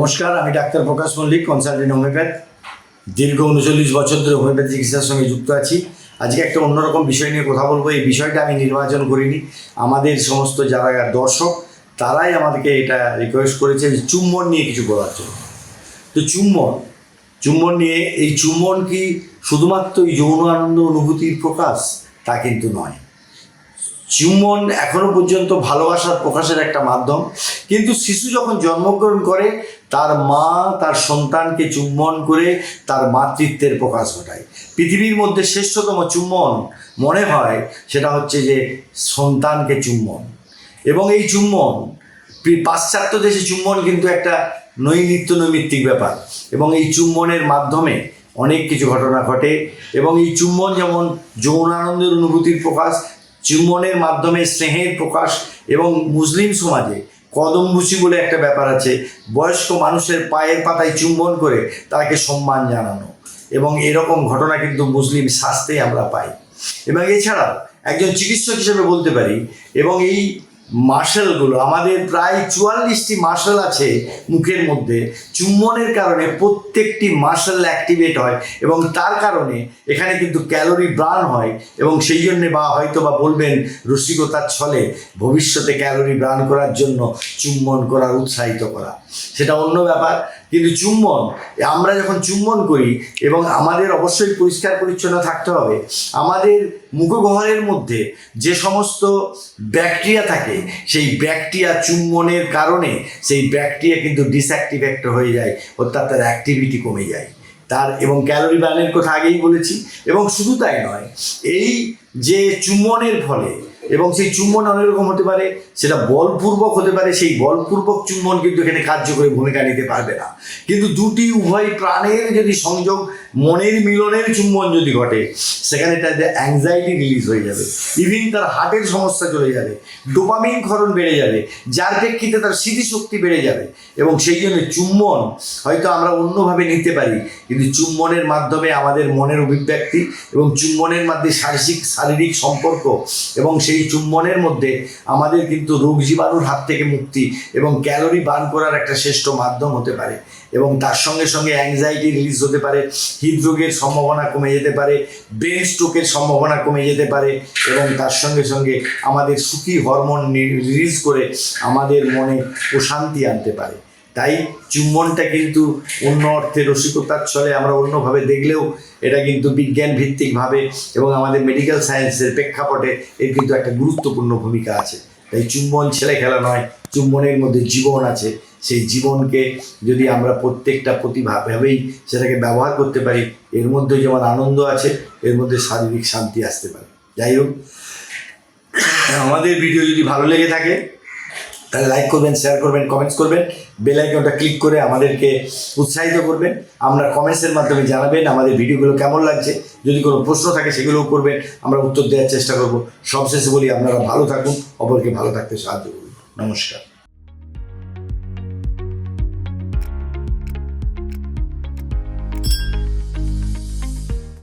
নমস্কার, আমি doctor Prakash Mallick consultant homeopath দীর্ঘ উনচল্লিশ বছর ধরে হোমিওপ্যাথি চিকিৎসার সঙ্গে যুক্ত আছি। আজকে একটা অন্যরকম বিষয় নিয়ে কথা বলব। এই বিষয়টা আমি নির্বাচন করিনি। আমাদের সমস্ত যারা দর্শক, তারাই আমাদেরকে এটা রিকোয়েস্ট করেছে যে চুম্বন নিয়ে কিছু বলার জন্য। তো চুম্বন চুম্বন নিয়ে, এই চুম্বন কি শুধুমাত্র এই যৌন আনন্দ অনুভূতির প্রকাশ? তা কিন্তু নয়। চুম্বন এখনও পর্যন্ত ভালোবাসার প্রকাশের একটা মাধ্যম। কিন্তু শিশু যখন জন্মগ্রহণ করে তার মা, তার সন্তানকে চুম্বন করে তার মাতৃত্বের প্রকাশ ঘটায়। পৃথিবীর মধ্যে শ্রেষ্ঠতম চুম্বন মনে হয় সেটা হচ্ছে যে সন্তানকে চুম্বন। এবং এই চুম্বন পাশ্চাত্য দেশে চুম্বন কিন্তু একটা নৈমিত্য নৈমিত্তিক ব্যাপার। এবং এই চুম্বনের মাধ্যমে অনেক কিছু ঘটনা ঘটে। এবং এই চুম্বন যেমন যৌনানন্দের অনুভূতির প্রকাশ, চুম্বনের মাধ্যমে স্নেহের প্রকাশ এবং মুসলিম সমাজে কদমভুষি বলে একটা ব্যাপার আছে। বয়স্ক মানুষের পায়ের পাতায় চুম্বন করে তাকে সম্মান জানানো। এবং এরকম ঘটনা কিন্তু মুসলিম শাস্তেই আমরা পাই। এবং এছাড়াও একজন চিকিৎসক হিসেবে বলতে পারি, এবং এই মার্শালগুলো, আমাদের প্রায় চুয়াল্লিশটি মার্শাল আছে মুখের মধ্যে। চুম্বনের কারণে প্রত্যেকটি মার্শাল অ্যাক্টিভেট হয় এবং তার কারণে এখানে কিন্তু ক্যালোরি ব্রান হয় এবং সেই জন্যে বা হয়তো বা বলবেন রসিকতার ছলে ভবিষ্যতে ক্যালোরি ব্রান করার জন্য চুম্বন করা, উৎসাহিত করা। সেটা অন্য ব্যাপার। কিন্তু চুম্বন, আমরা যখন চুম্বন করি এবং আমাদের অবশ্যই পরিষ্কার পরিচ্ছন্ন থাকতে হবে, আমাদের মুখগহ্বরের মধ্যে যে সমস্ত ব্যাকটেরিয়া থাকে, সেই ব্যাকটেরিয়া চুম্বনের কারণে সেই ব্যাকটেরিয়া কিন্তু ডিসঅ্যাক্টিভেক্ট হয়ে যায়, অর্থাৎ তার অ্যাক্টিভিটি কমে যায়। তার এবং ক্যালোরি ব্যানের কথা আগেই বলেছি এবং শুধু তাই নয়, এই যে চুম্বনের ফলে এবং সেই চুম্বন অনেক রকম হতে পারে, সেটা বলপূর্বক হতে পারে, সেই বলপূর্বক চুম্বন কিন্তু এখানে কার্যকরী ভূমিকা নিতে পারবে না। কিন্তু দুটি উভয় প্রাণের যদি সংযোগ, মনের মিলনের চুম্বন যদি ঘটে, সেখানে তাদের অ্যাংজাইটি রিলিজ হয়ে যাবে ইভিন তার হার্টের সমস্যা চলে যাবে ডোপামিন ক্ষরণ বেড়ে যাবে, যার প্রেক্ষিতে তার স্মৃতিশক্তি বেড়ে যাবে, এবং সেই জন্য চুম্বন হয়তো আমরা অন্যভাবে নিতে পারি, কিন্তু চুম্বনের মাধ্যমে আমাদের মনের অভিব্যক্তি এবং চুম্বনের মাধ্যমে শারীরিক শারীরিক সম্পর্ক এবং সেই চুম্বনের মধ্যে আমাদের কিন্তু রোগ জীবাণুর হাত থেকে মুক্তি এবং ক্যালোরি বার্ন করার একটা শ্রেষ্ঠ মাধ্যম হতে পারে। এবং তার সঙ্গে সঙ্গে অ্যাংজাইটি রিলিজ হতে পারে, হৃদরোগের সম্ভাবনা কমে যেতে পারে ব্রেন স্ট্রোকের সম্ভাবনা কমে যেতে পারে এবং তার সঙ্গে সঙ্গে আমাদের সুখী হরমোন রিলিজ করে আমাদের মনে প্রশান্তি আনতে পারে। তাই চুম্বনটা কিন্তু অন্য অর্থে রসিকতার ছলে আমরা অন্যভাবে দেখলেও এটা কিন্তু বিজ্ঞান ভিত্তিকভাবে এবং আমাদের মেডিকেল সায়েন্সের প্রেক্ষাপটে এর কিন্তু একটা গুরুত্বপূর্ণ ভূমিকা আছে। তাই চুম্বন ছেলে খেলা নয়, চুম্বনের মধ্যে জীবন আছে। সেই জীবনকে যদি আমরা প্রত্যেকটা প্রতিভাবেই সেটাকে ব্যবহার করতে পারি, এর মধ্যে যেমন আনন্দ আছে, এর মধ্যে শারীরিক শান্তি আসতে পারে। যাই হোক, আমাদের ভিডিও যদি ভালো লেগে থাকে তাহলে লাইক করবেন শেয়ার করবেন কমেন্টস করবেন। বেল আইকনটা ক্লিক করে আমাদেরকে উৎসাহিত করবেন। আমরা কমেন্টসের মাধ্যমে জানাবেন আমাদের ভিডিওগুলো কেমন লাগছে। যদি কোনো প্রশ্ন থাকে, সেগুলোও করবেন। আমরা উত্তর দেওয়ার চেষ্টা করব। সবশেষে বলি, আপনারা ভালো থাকুন, অপরকে ভালো থাকতে সাহায্য করুন। নমস্কার।